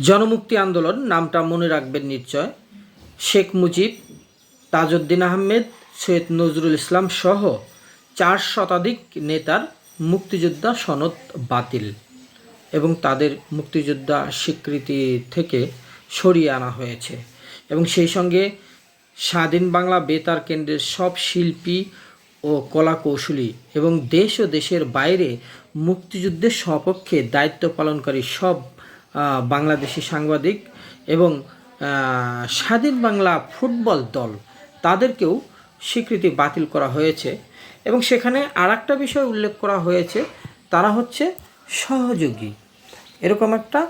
জনমুক্তি আন্দোলন, নামটা মনে রাখবেন নিশ্চয়। শেখ মুজিব, তাজউদ্দিন আহমেদ, সৈয়দ নজরুল ইসলাম সহ চার শতাধিক নেতার মুক্তিযোদ্ধা সনদ বাতিল এবং তাদের মুক্তিযোদ্ধা স্বীকৃতি থেকে সরিয়ে আনা হয়েছে। এবং সেই সঙ্গে স্বাধীন বাংলা বেতার কেন্দ্রের সব শিল্পী ও কলা কৌশলী এবং দেশ ও দেশের বাইরে মুক্তিযুদ্ধের সপক্ষে দায়িত্ব পালনকারী সব বাংলাদেশি সাংবাদিক এবং স্বাধীন বাংলা ফুটবল দল তাদেরকেও স্বীকৃতি বাতিল করা হয়েছে। এবং সেখানে আর একটা বিষয় উল্লেখ করা হয়েছে তারা হচ্ছে সহযোগী। এরকম একটা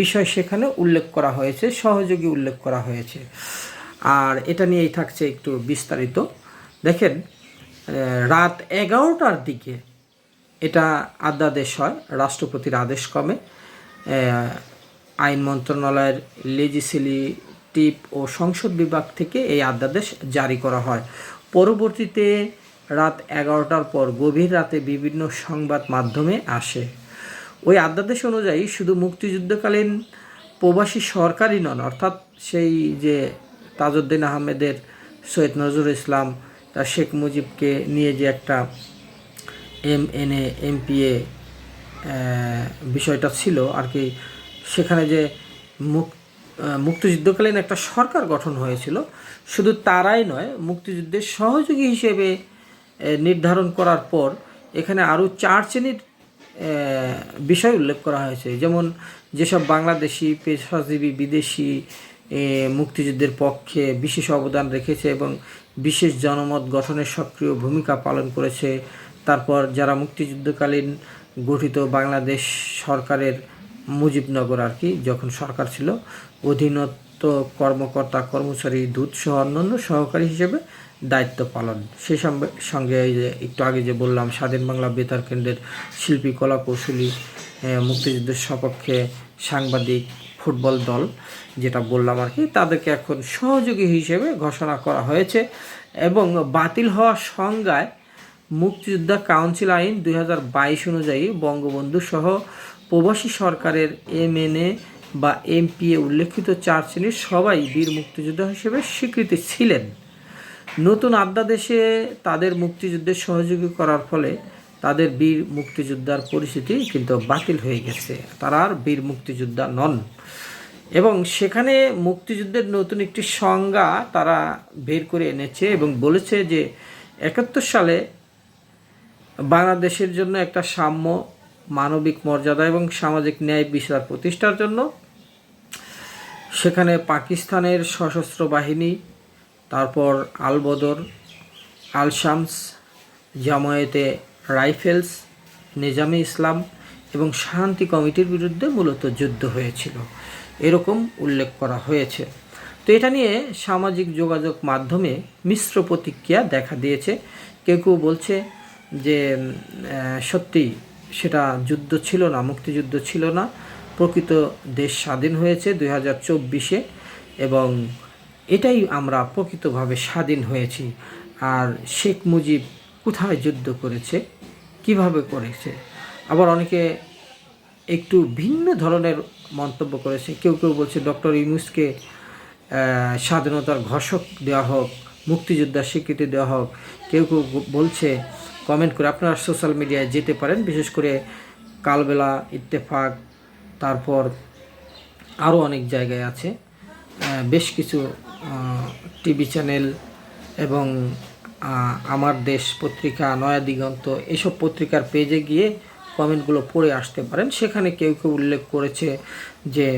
বিষয় সেখানে উল্লেখ করা হয়েছে সহযোগী উল্লেখ করা হয়েছে। আর এটা নিয়েই থাকছে একটু বিস্তারিত। দেখেন রাত এগারোটার দিকে এটা আদ্যাদেশ হয় রাষ্ট্রপতির আদেশ কমে আহ, আইন মন্ত্রণালয়ের লেজিসলেটিভ ও সংসদ বিভাগ থেকে এই আদ্যাদেশ জারি করা হয়। পরবর্তীতে রাত এগারোটার পর গভীর রাতে বিভিন্ন সংবাদ মাধ্যমে আসে। ওই আদ্যাদেশ অনুযায়ী শুধু মুক্তিযুদ্ধকালীন প্রবাসী সরকারই নন, অর্থাৎ সেই যে তাজউদ্দিন আহমেদের সৈয়দ নজরুল ইসলাম, তার শেখ মুজিবকে নিয়ে যে একটা M N A, M P A বিষয়টা ছিল আর কি সেখানে যে মুক মুক্তিযুদ্ধকালীন একটা সরকার গঠন হয়েছিল, শুধু তারাই নয়, মুক্তিযুদ্ধের সহযোগী হিসেবে নির্ধারণ করার পর এখানে আরও চার শ্রেণির বিষয় উল্লেখ করা হয়েছে। যেমন যেসব বাংলাদেশি পেশাজীবী, বিদেশি মুক্তিযুদ্ধের পক্ষে বিশেষ অবদান রেখেছে এবং বিশেষ জনমত গঠনের সক্রিয় ভূমিকা পালন করেছে। তারপর যারা মুক্তিযুদ্ধকালীন গঠিত বাংলাদেশ সরকারের মুজিবনগর আর কি, যখন সরকার ছিল, অধীনস্থ কর্মকর্তা, কর্মচারী, দূত সহ অন্যান্য সহকারী হিসেবে দায়িত্ব পালন। সেই সঙ্গে- এই যে একটু আগে যে বললাম, স্বাধীন বাংলা বেতার কেন্দ্রের শিল্পী, কলা কৌশলী মুক্তিযুদ্ধের সপক্ষে সাংবাদিক, ফুটবল দল যেটা বললাম আর কি, তাদেরকে এখন সহযোগী হিসেবে ঘোষণা করা হয়েছে এবং বাতিল হওয়া সংজ্ঞায় মুক্তিযোদ্ধা কাউন্সিল আইন দুই হাজার বাইশ অনুযায়ী বঙ্গবন্ধু সহ প্রবাসী সরকারের এমএনএ বা এমপিএ উল্লেখিত চার শ্রেণির সবাই বীর মুক্তিযোদ্ধা হিসেবে স্বীকৃতি ছিলেন। নতুন আদ্যাদেশে তাদের মুক্তিযুদ্ধের সহযোগী করার ফলে তাদের বীর মুক্তিযোদ্ধার পরিস্থিতি কিন্তু বাতিল হয়ে গেছে। তারা আর বীর মুক্তিযোদ্ধা নন। এবং সেখানে মুক্তিযুদ্ধের নতুন একটি সংজ্ঞা তারা বের করে এনেছে এবং বলেছে যে একাত্তর সালে বাংলাদেশের জন্য একটা সাম্য মানবিক মর্যাদা এবং সামাজিক ন্যায় বিচার প্রতিষ্ঠার জন্য। সেখানে পাকিস্তানের সশস্ত্র বাহিনী, তারপর আলবদর আল জামায়েতে রাইফেলস, নিজামে ইসলাম এবং শান্তি কমিটির বিরুদ্ধে মূলত যুদ্ধ হয়েছিল। এরকম উল্লেখ করা হয়েছে। তো এটা নিয়ে সামাজিক যোগাযোগ মাধ্যমে মিশ্র প্রতিক্রিয়া দেখা দিয়েছে। কেউ কেউ বলছে যে সত্যি সেটা যুদ্ধ ছিল না, মুক্তিযুদ্ধ ছিল না। প্রকৃত দেশ স্বাধীন হয়েছে দুই হাজার চব্বিশে এবং এটাই আমরা প্রকৃতভাবে স্বাধীন হয়েছি। আর শেখ মুজিব কোথায় যুদ্ধ করেছে, কীভাবে করেছে? আবার অনেকে একটু ভিন্ন ধরনের মন্তব্য করেছে। কেউ কেউ বলছে, ডক্টর ইউনুসকে স্বাধীনতার ঘোষক দেওয়া হোক, মুক্তিযোদ্ধার স্বীকৃতি দেওয়া হোক। কেউ কেউ বলছে কমেন্ট করে আপনারা সোশ্যাল মিডিয়ায় যেতে পারেন, বিশেষ করে কালবেলা, ইত্তেফাক, তারপর আরও অনেক জায়গায় আছে। বেশ কিছু টিভি চ্যানেল এবং আমার দেশ পত্রিকা, নয়া দিগন্ত, এসব পত্রিকার পেজে গিয়ে কমেন্টগুলো পড়ে আসতে পারেন। সেখানে কেউ কেউ উল্লেখ করেছে যে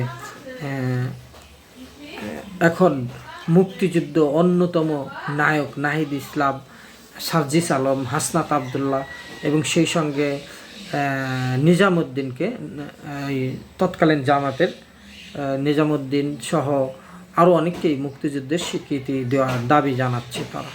এখন মুক্তিযুদ্ধ অন্যতম নায়ক নাহিদ ইসলাম সার্জিস আলম, হাসনাত আবদুল্লাহ এবং সেই সঙ্গে নিজামুদ্দিনকে এই তৎকালীন জামাতের নিজামুদ্দিন সহ আরও অনেককেই মুক্তিযুদ্ধের স্বীকৃতি দেওয়ার দাবি জানাচ্ছে তারা।